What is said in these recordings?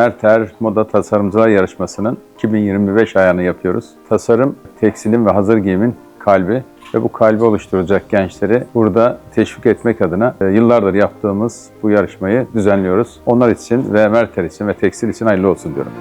Merter Moda Tasarımcılar Yarışması'nın 2025 ayağını yapıyoruz. Tasarım, tekstilin ve hazır giyimin kalbi ve bu kalbi oluşturacak gençleri burada teşvik etmek adına e, yıllardır yaptığımız bu yarışmayı düzenliyoruz. Onlar için ve Merter için ve tekstil için hayırlı olsun diyorum.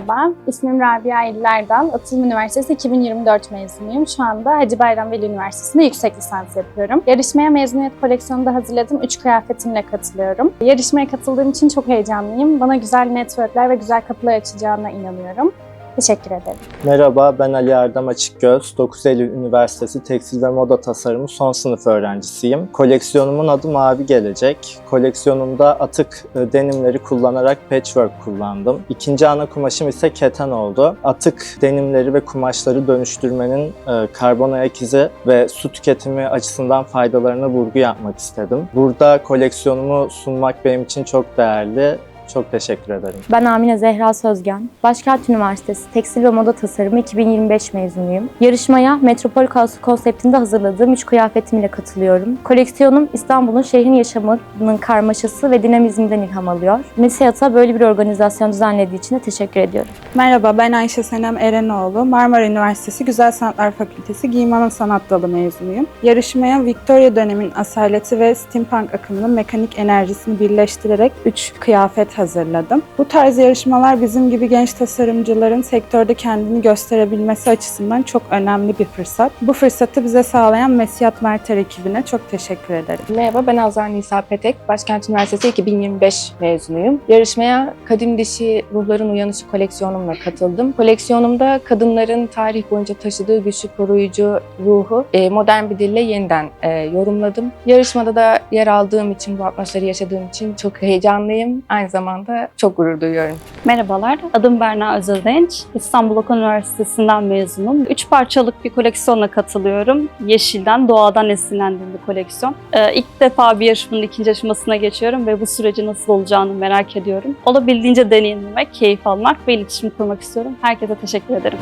Merhaba, ismim Rabia İllerdal. Atılım Üniversitesi 2024 mezunuyum. Şu anda Hacı Bayram Veli Üniversitesi'nde yüksek lisans yapıyorum. Yarışmaya mezuniyet koleksiyonunda hazırladığım 3 kıyafetimle katılıyorum. Yarışmaya katıldığım için çok heyecanlıyım. Bana güzel networkler ve güzel kapılar açacağına inanıyorum. Teşekkür ederim. Merhaba, ben Ali Erdem Açıkgöz. 9 Eylül Üniversitesi Tekstil ve Moda Tasarımı son sınıf öğrencisiyim. Koleksiyonumun adı Mavi Gelecek. Koleksiyonumda atık e, denimleri kullanarak patchwork kullandım. İkinci ana kumaşım ise keten oldu. Atık denimleri ve kumaşları dönüştürmenin e, karbon ayak izi ve su tüketimi açısından faydalarına vurgu yapmak istedim. Burada koleksiyonumu sunmak benim için çok değerli. Çok teşekkür ederim. Ben Amine Zehra Sözgen. Başkent Üniversitesi Tekstil ve Moda Tasarımı 2025 mezunuyum. Yarışmaya Metropol Kaosu konseptinde hazırladığım 3 kıyafetimle katılıyorum. Koleksiyonum İstanbul'un şehrin yaşamının karmaşası ve dinamizminden ilham alıyor. MESİAD'a böyle bir organizasyon düzenlediği için de teşekkür ediyorum. Merhaba, ben Ayşe Senem Erenoğlu. Marmara Üniversitesi Güzel Sanatlar Fakültesi Giyim Ana Sanat Dalı mezunuyum. Yarışmaya Victoria dönemin asaleti ve steampunk akımının mekanik enerjisini birleştirerek 3 kıyafet hazırladım. Bu tarz yarışmalar bizim gibi genç tasarımcıların sektörde kendini gösterebilmesi açısından çok önemli bir fırsat. Bu fırsatı bize sağlayan Mesiyat Merter ekibine çok teşekkür ederim. Merhaba ben Azar Nisa Petek. Başkent Üniversitesi 2025 mezunuyum. Yarışmaya Kadim Dişi Ruhların Uyanışı koleksiyonumla katıldım. Koleksiyonumda kadınların tarih boyunca taşıdığı güçlü koruyucu ruhu e, modern bir dille yeniden e, yorumladım. Yarışmada da yer aldığım için, bu atmosferi yaşadığım için çok heyecanlıyım. Aynı zamanda çok gurur duyuyorum. Merhabalar, adım Berna Özeldenç. İstanbul Okan Üniversitesi'nden mezunum. Üç parçalık bir koleksiyonla katılıyorum. Yeşilden, doğadan esinlendiğim bir koleksiyon. Ee, ilk defa bir yarışmanın ikinci aşamasına geçiyorum ve bu süreci nasıl olacağını merak ediyorum. Olabildiğince deneyimlemek, keyif almak ve iletişim kurmak istiyorum. Herkese teşekkür ederim.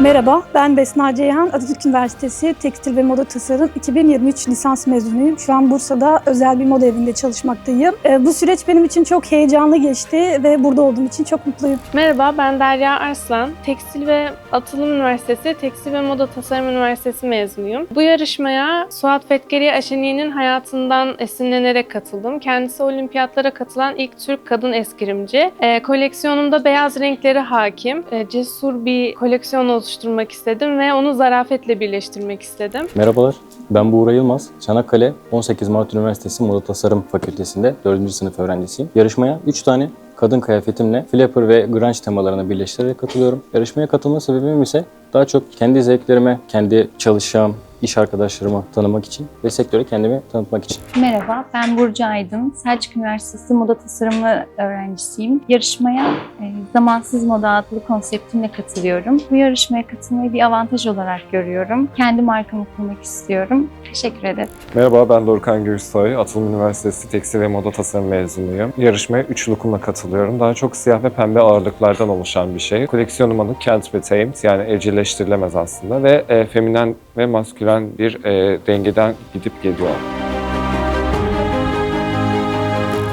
Merhaba, ben Besna Ceyhan, Atatürk Üniversitesi Tekstil ve Moda Tasarım 2023 lisans mezunuyum. Şu an Bursa'da özel bir moda evinde çalışmaktayım. Ee, Bu süreç benim için çok heyecanlı geçti ve burada olduğum için çok mutluyum. Merhaba, ben Derya Arslan. Tekstil ve Atılım Üniversitesi, Tekstil ve Moda Tasarım Üniversitesi mezunuyum. Bu yarışmaya Suat Fetkeri Aşeni'nin hayatından esinlenerek katıldım. Kendisi olimpiyatlara katılan ilk Türk kadın eskirimci. E, koleksiyonumda beyaz renkleri hakim. E, cesur bir koleksiyon oluşturmak istedim ve onu zarafetle birleştirmek istedim. Merhabalar, ben Buğra Yılmaz. Çanakkale 18 Mart Üniversitesi Moda Tasarım Fakültesi'nde 4. sınıf öğrencisiyim. Yarışmaya 3 tane kadın kıyafetimle flapper ve grunge temalarını birleştirerek katılıyorum. Yarışmaya katılma sebebim ise daha çok kendi zevklerime, kendi çalışacağım iş arkadaşlarımı tanımak için ve sektöre kendimi tanıtmak için. Merhaba, ben Burcu Aydın. Selçuk Üniversitesi Moda Tasarımı öğrencisiyim. Yarışmaya e, Zamansız Moda adlı konseptimle katılıyorum. Bu yarışmaya katılmayı bir avantaj olarak görüyorum. Kendi markamı kurmak istiyorum. Teşekkür ederim. Merhaba ben Dorkan Gürsoy. Atılım Üniversitesi Tekstil ve Moda Tasarım mezunuyum. Yarışmaya üç lookumla katılıyorum. Daha çok siyah ve pembe ağırlıklardan oluşan bir şey. Koleksiyonum adı Can't Be Tamed yani evcilleştirilemez aslında ve e, feminen ve maskülen bir e, dengeden gidip geliyor.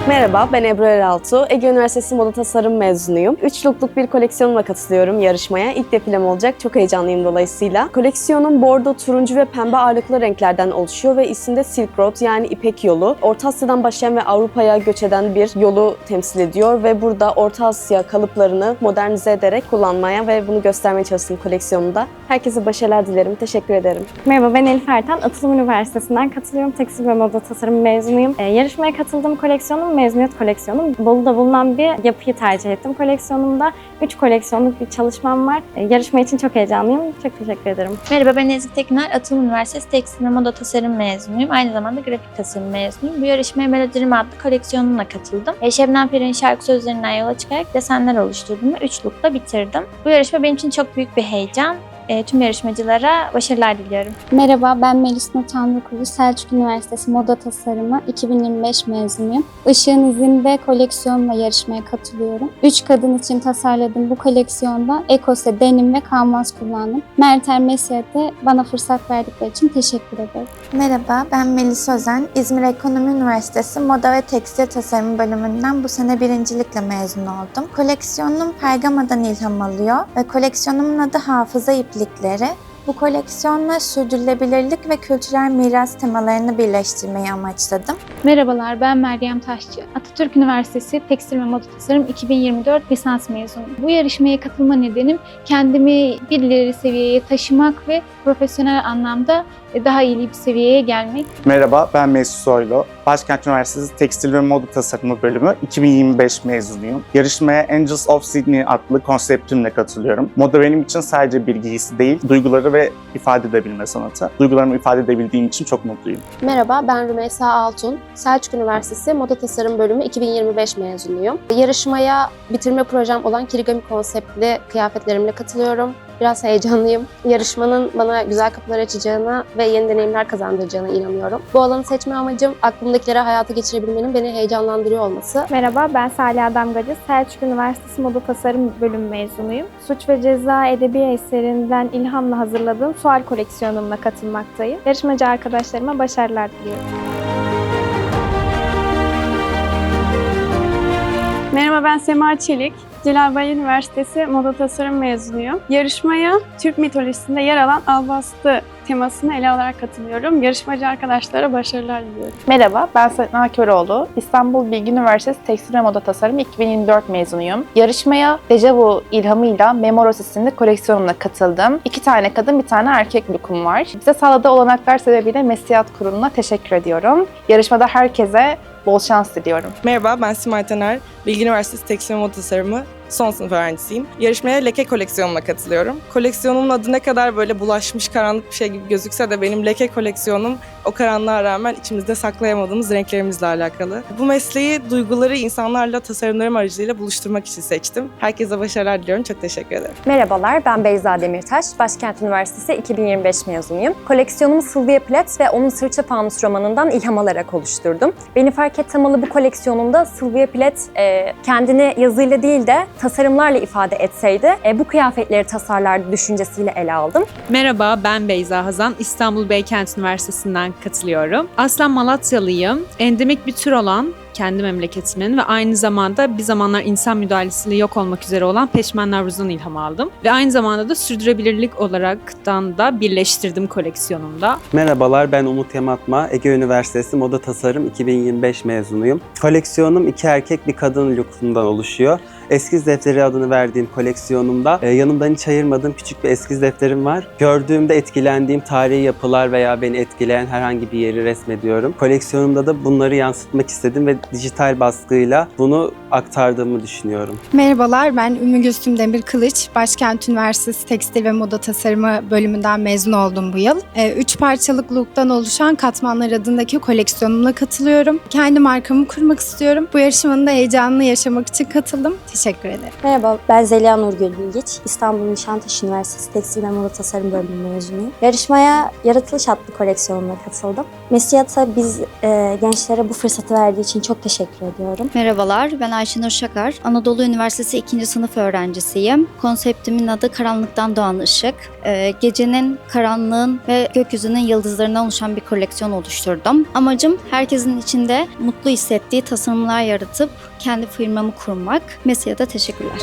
Merhaba, ben Ebru Eraltu. Ege Üniversitesi Moda Tasarım mezunuyum. Üç lookluk bir koleksiyonla katılıyorum yarışmaya. İlk defilem olacak, çok heyecanlıyım dolayısıyla. Koleksiyonum bordo, turuncu ve pembe ağırlıklı renklerden oluşuyor ve isimde Silk Road yani İpek Yolu. Orta Asya'dan başlayan ve Avrupa'ya göç eden bir yolu temsil ediyor ve burada Orta Asya kalıplarını modernize ederek kullanmaya ve bunu göstermeye çalıştım koleksiyonumda. Herkese başarılar dilerim, teşekkür ederim. Merhaba, ben Elif Ertan. Atılım Üniversitesi'nden katılıyorum. Tekstil ve Moda Tasarım mezunuyum. Ee, yarışmaya katıldığım koleksiyonum mezuniyet koleksiyonum. Bolu'da bulunan bir yapıyı tercih ettim koleksiyonumda. 3 koleksiyonluk bir çalışmam var. Ee, yarışma için çok heyecanlıyım. Çok teşekkür ederim. Merhaba ben Ezgi Tekner. Atılım Üniversitesi Tekstil ve Tasarım mezunuyum. Aynı zamanda grafik tasarım mezunuyum. Bu yarışmaya Melodirim adlı koleksiyonumla katıldım. E, Şebnem Ferah'ın şarkı sözlerinden yola çıkarak desenler oluşturdum ve 3 lookla bitirdim. Bu yarışma benim için çok büyük bir heyecan. E, tüm yarışmacılara başarılar diliyorum. Merhaba, ben Melis Tanrıkulu, Selçuk Üniversitesi Moda Tasarımı 2025 mezunuyum. Işığın izinde koleksiyonla yarışmaya katılıyorum. Üç kadın için tasarladığım bu koleksiyonda Ekose, denim ve kanvas kullandım. Mertel Mesiyet'e bana fırsat verdikleri için teşekkür ederim. Merhaba, ben Melis Özen. İzmir Ekonomi Üniversitesi Moda ve Tekstil Tasarımı bölümünden bu sene birincilikle mezun oldum. Koleksiyonum Pergama'dan ilham alıyor ve koleksiyonumun adı Hafıza İplikleri. Bu koleksiyonla sürdürülebilirlik ve kültürel miras temalarını birleştirmeyi amaçladım. Merhabalar, ben Meryem Taşçı. Atatürk Üniversitesi Tekstil ve Moda Tasarım 2024 lisans mezunuyum. Bu yarışmaya katılma nedenim kendimi bir ileri seviyeye taşımak ve profesyonel anlamda daha iyi bir seviyeye gelmek. Merhaba, ben Mesut Soylu. Başkent Üniversitesi Tekstil ve Moda Tasarımı bölümü 2025 mezunuyum. Yarışmaya Angels of Sydney adlı konseptimle katılıyorum. Moda benim için sadece bir giysi değil, duyguları ve ifade edebilme sanatı. Duygularımı ifade edebildiğim için çok mutluyum. Merhaba, ben Rümeysa Altun. Selçuk Üniversitesi Moda Tasarım Bölümü 2025 mezunuyum. Yarışmaya bitirme projem olan kirigami konseptli kıyafetlerimle katılıyorum. Biraz heyecanlıyım. Yarışmanın bana güzel kapılar açacağına ve yeni deneyimler kazandıracağına inanıyorum. Bu alanı seçme amacım aklımdakileri hayata geçirebilmenin beni heyecanlandırıyor olması. Merhaba, ben Salih Damgacı. Selçuk Üniversitesi Moda Tasarım Bölümü mezunuyum. Suç ve Ceza edebi eserinden ilhamla hazırladığım sual koleksiyonumla katılmaktayım. Yarışmacı arkadaşlarıma başarılar diliyorum. Merhaba ben Sema Çelik. Celalbayır Üniversitesi Moda Tasarım mezunuyum. Yarışmaya Türk mitolojisinde yer alan Albastı temasını ele alarak katılıyorum. Yarışmacı arkadaşlara başarılar diliyorum. Merhaba, ben Setna Köroğlu. İstanbul Bilgi Üniversitesi Tekstil ve Moda Tasarımı 2024 mezunuyum. Yarışmaya Dejavu ilhamıyla Memoros isimli koleksiyonumla katıldım. İki tane kadın, bir tane erkek lookum var. Bize sağladığı olanaklar sebebiyle Mesiyat Kurulu'na teşekkür ediyorum. Yarışmada herkese bol şans diliyorum. Merhaba, ben Simay Taner. Bilgi Üniversitesi Tekstil ve Moda Tasarımı son sınıf öğrencisiyim. Yarışmaya leke koleksiyonumla katılıyorum. Koleksiyonumun adı ne kadar böyle bulaşmış karanlık bir şey gibi gözükse de benim leke koleksiyonum o karanlığa rağmen içimizde saklayamadığımız renklerimizle alakalı. Bu mesleği duyguları insanlarla tasarımlarım aracılığıyla buluşturmak için seçtim. Herkese başarılar diliyorum. Çok teşekkür ederim. Merhabalar, ben Beyza Demirtaş. Başkent Üniversitesi 2025 mezunuyum. Koleksiyonumu Sylvia Plath ve onun Sırça Fanus romanından ilham alarak oluşturdum. Beni fark et temalı bu koleksiyonumda Sylvia Plath e, kendini yazıyla değil de tasarımlarla ifade etseydi e, bu kıyafetleri tasarlardı düşüncesiyle ele aldım. Merhaba, ben Beyza Hazan. İstanbul Beykent Üniversitesi'nden katılıyorum. Aslen Malatyalıyım. Endemik bir tür olan kendi memleketimin ve aynı zamanda bir zamanlar insan müdahalesiyle yok olmak üzere olan Peşmen Navruz'dan ilham aldım. Ve aynı zamanda da sürdürülebilirlik olaraktan da birleştirdim koleksiyonumda. Merhabalar ben Umut Yamatma. Ege Üniversitesi Moda Tasarım 2025 mezunuyum. Koleksiyonum iki erkek bir kadın lookundan oluşuyor. Eskiz defteri adını verdiğim koleksiyonumda e, yanımdan hiç ayırmadığım küçük bir eskiz defterim var. Gördüğümde etkilendiğim tarihi yapılar veya beni etkileyen herhangi bir yeri resmediyorum. Koleksiyonumda da bunları yansıtmak istedim ve dijital baskıyla bunu aktardığımı düşünüyorum. Merhabalar, ben Ümmü Gülsüm Demir Kılıç. Başkent Üniversitesi Tekstil ve Moda Tasarımı bölümünden mezun oldum bu yıl. Ee, Üç parçalık look'tan oluşan Katmanlar adındaki koleksiyonumla katılıyorum. Kendi markamı kurmak istiyorum. Bu yarışmanın da heyecanını yaşamak için katıldım. Teşekkür ederim. Merhaba, ben Zeliha Nurgül Bilgiç. İstanbul Nişantaşı Üniversitesi Tekstil ve Moda Tasarım Bölümü mezunuyum. Yarışmaya Yaratılış adlı koleksiyonumla katıldım. Mesiyat'a biz e, gençlere bu fırsatı verdiği için çok teşekkür ediyorum. Merhabalar, ben Ayşenur Şakar. Anadolu Üniversitesi 2. sınıf öğrencisiyim. Konseptimin adı Karanlıktan Doğan Işık. Ee, gecenin, karanlığın ve gökyüzünün yıldızlarından oluşan bir koleksiyon oluşturdum. Amacım herkesin içinde mutlu hissettiği tasarımlar yaratıp kendi firmamı kurmak. Mesih'e de teşekkürler.